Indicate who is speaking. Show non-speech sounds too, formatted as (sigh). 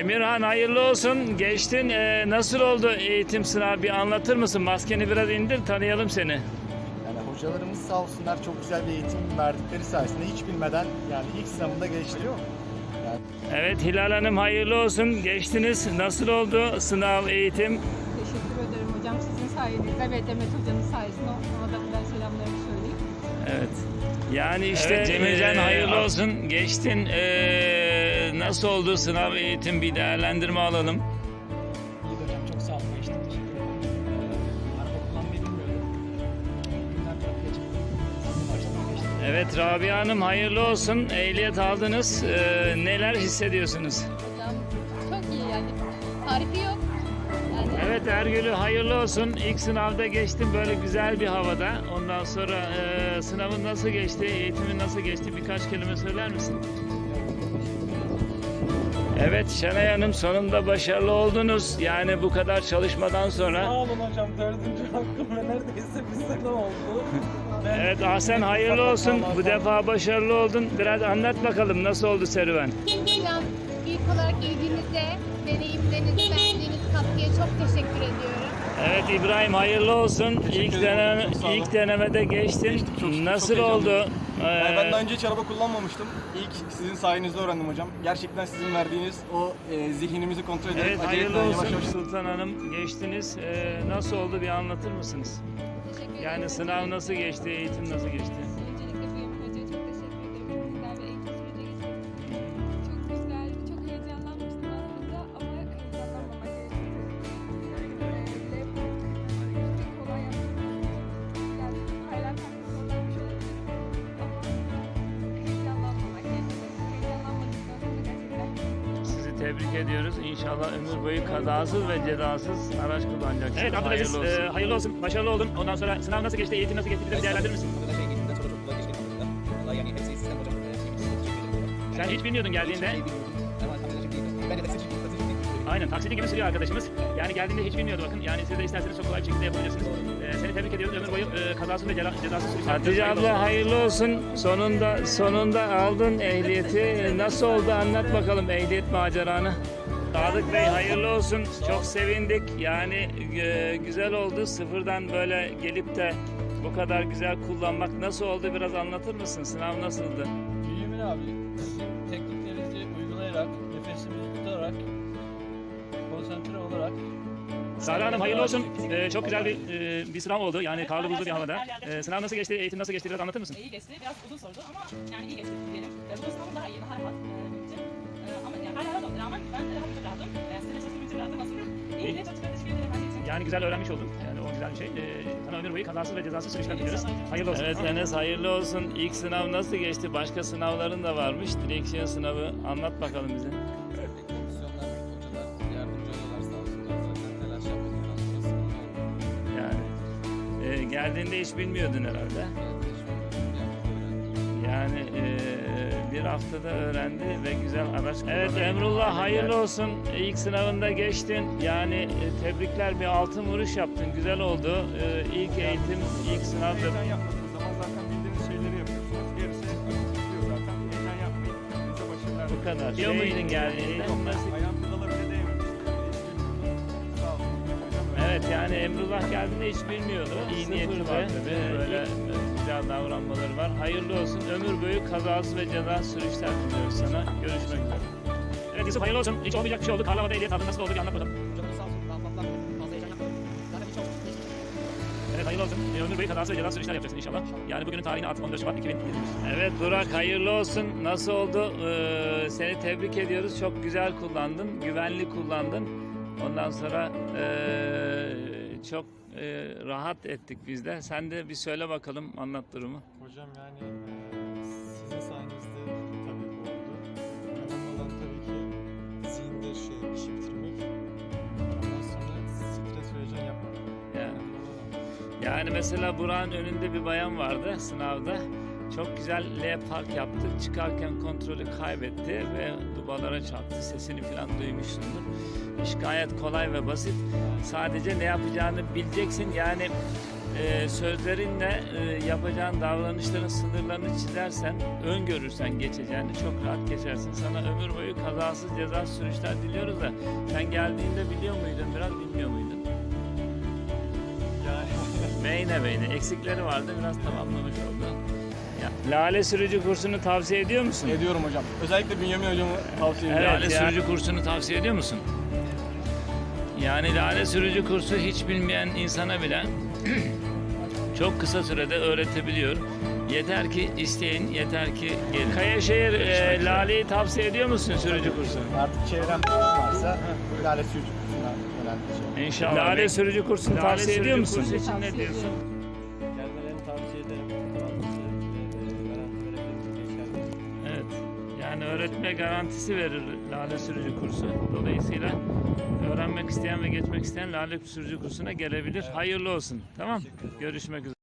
Speaker 1: Emirhan hayırlı olsun. Geçtin. Ee, nasıl oldu eğitim sınavı? Bir anlatır mısın? Maskeni biraz indir tanıyalım seni.
Speaker 2: Yani hocalarımız sağ olsunlar çok güzel bir eğitim verdikleri sayesinde hiç bilmeden yani ilk sınavında geçti. Yani
Speaker 1: Evet Hilal Hanım hayırlı olsun. Geçtiniz. Nasıl oldu sınav, eğitim?
Speaker 3: Teşekkür ederim hocam sizin sayenizde ve Demet hocanın sayesinde ona da buradan selamlarımı söyleyeyim.
Speaker 1: Evet. Yani işte
Speaker 4: Evet,
Speaker 1: Cemilcan
Speaker 4: ee,
Speaker 1: hayırlı olsun. Geçtin. Ee, nasıl oldu sınav, eğitim? Bir değerlendirme alalım.
Speaker 4: İyi hocam çok sağ olun. Geçtim teşekkür ederim. Araba kullanmayı bilmiyorum. Günden trafiğe çıktım. Geçtim.
Speaker 1: Evet Rabia Hanım hayırlı olsun. Ehliyet aldınız. Ee, neler hissediyorsunuz?
Speaker 3: Hocam çok iyi yani tarifi yok. Yani
Speaker 1: Evet Ergül'ü hayırlı olsun. İlk sınavda geçtim böyle güzel bir havada. Ondan sonra e, sınavın nasıl geçti, eğitimin nasıl geçti birkaç kelime söyler misin? Evet Şenay Hanım sonunda başarılı oldunuz. Yani bu kadar çalışmadan sonra.
Speaker 5: Sağ olun hocam dördüncü hakkım ve neredeyse bir sene oldu. Ben
Speaker 1: Evet Ahsen hayırlı olsun. Bu defa başarılı oldun. Biraz anlat bakalım nasıl oldu serüven?
Speaker 6: Hocam ilk olarak ilginize, deneyimlerinize verdiğiniz katkıya çok teşekkür ediyorum.
Speaker 1: Evet İbrahim hayırlı olsun. İlk
Speaker 2: ederim,
Speaker 1: deneme,
Speaker 2: çok sağ olun.
Speaker 1: ilk denemede geçtin.
Speaker 2: Geçtik, çok şükür,
Speaker 1: nasıl
Speaker 2: çok
Speaker 1: oldu?
Speaker 2: Yani ben
Speaker 1: Ee,
Speaker 2: daha önce hiç araba kullanmamıştım. İlk sizin sayenizde öğrendim hocam. Gerçekten sizin verdiğiniz o e, zihnimizi kontrol ederek
Speaker 1: Evet hayırlı
Speaker 2: yavaş
Speaker 1: olsun
Speaker 2: yavaş
Speaker 1: Sultan Hanım geçtiniz. Ee, nasıl oldu bir anlatır mısınız?
Speaker 3: teşekkür ederim.
Speaker 1: Yani sınav nasıl geçti, eğitim nasıl geçti? Tebrik ediyoruz. İnşallah ömür boyu kazasız ve cezasız araç kullanacaksınız.
Speaker 4: Evet Abdülaziz
Speaker 1: hayırlı olsun.
Speaker 4: e, hayırlı olsun. Başarılı oldun. Ondan sonra sınav nasıl geçti, eğitim nasıl geçti bir de bir değerlendirir misin?
Speaker 5: Şey geçtikten sonra çok kolay geçti yani hepsi sistem hocam. Çok teşekkür ederim.
Speaker 1: Sen hiç bilmiyordun geldiğinde.
Speaker 5: Şey. Ama ben de taksici, taksici.
Speaker 1: Aynen taksici gibi sürüyor arkadaşımız. Yani geldiğinde hiç bilmiyordu bakın. Yani siz de isterseniz çok kolay bir şekilde yapabilirsiniz. Ee, seni tebrik ediyoruz. Ömür boyu e, kazasız ve cela- cezasız sürüş Hatice abla hayırlı olsun. Sonunda sonunda aldın ehliyeti. Nasıl oldu anlat bakalım ehliyet maceranı. Sadık Bey hayırlı olsun. Çok sevindik. Yani e, güzel oldu. Sıfırdan böyle gelip de bu kadar güzel kullanmak nasıl oldu biraz anlatır mısın? Sınav nasıldı?
Speaker 5: Bünyamin abi,
Speaker 1: Sara Hanım hayırlı olsun. Ee, çok güzel bir e, bir sınav oldu. Yani karlı buzlu bir havada. Ee, sınav nasıl geçti? Eğitim nasıl geçti? Biraz anlatır mısın?
Speaker 7: İyi geçti. Biraz uzun sordu ama yani iyi geçti diyelim. E, bu sınavım daha iyi, daha rahat e, benim için. E, ama yani hala rahat rağmen ben de rahat rahatım. E, sizinle çalıştığım için rahatım aslında. İyi de çok teşekkür ederim her şey için.
Speaker 1: Yani güzel öğrenmiş oldun. Yani o güzel bir şey. Ee, sana ömür boyu kazasız ve cezasız sürüşler diliyoruz. Hayırlı olsun. Evet Enes hayırlı olsun. İlk sınav nasıl geçti? Başka sınavların da varmış. Direksiyon sınavı. Anlat bakalım bize. Geldiğinde hiç bilmiyordun herhalde. Yani e, bir haftada öğrendi ve güzel araç Evet Emrullah hayırlı olsun. İlk sınavında geçtin. Yani e, tebrikler bir altın vuruş yaptın. Güzel oldu. E, ilk eğitim, ilk sınav
Speaker 8: Heyecan yapmadığınız zaman zaten bildiğiniz şeyleri yapıyorsunuz. Gerisi akıp zaten. Heyecan yapmayın. Bize başarılar.
Speaker 1: bu kadar.
Speaker 8: Biliyor
Speaker 1: Şey,
Speaker 8: muydun
Speaker 1: geldiğinde? Nasıl-
Speaker 8: Ayağım
Speaker 1: Evet yani Emrullah geldiğinde hiç bilmiyordu. İyi niyeti var tabii. Böyle e, güzel davranmaları var. Hayırlı olsun. Ömür boyu kazasız ve cezasız sürüşler diliyoruz sana. Görüşmek üzere.
Speaker 4: Evet Yusuf hayırlı olsun. Hiç olmayacak bir şey oldu. Karlı havada ehliyet aldın. Nasıl oldu bir anlat bakalım.
Speaker 5: Hocam sağ olsun, daha fazla fazla heyecan yapmadım. Zaten hiç olmadı.
Speaker 4: Evet hayırlı olsun. E, ömür boyu kazasız ve cezasız sürüşler yapacaksın inşallah. Yani bugünün tarihini artık 14 Şubat 2021.
Speaker 1: Evet Burak hayırlı olsun. Nasıl oldu? Ee, seni tebrik ediyoruz. Çok güzel kullandın. Güvenli kullandın. Ondan sonra ee, çok ee, rahat ettik biz de. Sen de bir söyle bakalım anlat durumu.
Speaker 8: Hocam yani sizin sayenizde tabii bu oldu. Önemli olan tabii ki zihinde şey, işi bitirmek. Ondan sonra stres ve heyecan yapmamak.
Speaker 1: Yani. Yani mesela Burak'ın önünde bir bayan vardı sınavda. Çok güzel L park yaptı. Çıkarken kontrolü kaybetti ve dubalara çarptı. Sesini falan duymuşsundur. İş gayet kolay ve basit. Sadece ne yapacağını bileceksin. Yani e, sözlerinle e, yapacağın davranışların sınırlarını çizersen, öngörürsen geçeceğini çok rahat geçersin. Sana ömür boyu kazasız cezasız sürüşler diliyoruz da sen geldiğinde biliyor muydun biraz bilmiyor muydun? (laughs)
Speaker 8: Yani
Speaker 1: Beyne beyne eksikleri vardı biraz tamamlamış oldu. Ya, Lale sürücü kursunu tavsiye ediyor musun?
Speaker 4: Ediyorum hocam. Özellikle Bünyamin hocamı tavsiye
Speaker 1: Evet,
Speaker 4: ediyorum.
Speaker 1: Lale sürücü kursunu tavsiye ediyor musun? Yani lale sürücü kursu hiç bilmeyen insana bile (clears throat) çok kısa sürede öğretebiliyor. Yeter ki isteyin, yeter ki gelin. Kayaşehir e, Lale'yi tavsiye ediyor musun sürücü kursunu?
Speaker 2: Artık çevremde varsa Lale Sürücü kursuna yönelteceğim.
Speaker 1: İnşallah. Lale sürücü kursunu
Speaker 9: Lale
Speaker 1: tavsiye ediyor
Speaker 9: sürücü
Speaker 1: musun?
Speaker 9: kursu
Speaker 1: için ne diyorsun? Öğretme garantisi verir Lale Sürücü kursu. Dolayısıyla öğrenmek isteyen ve geçmek isteyen Lale Sürücü kursuna gelebilir. Hayırlı olsun. Tamam. Görüşmek üzere.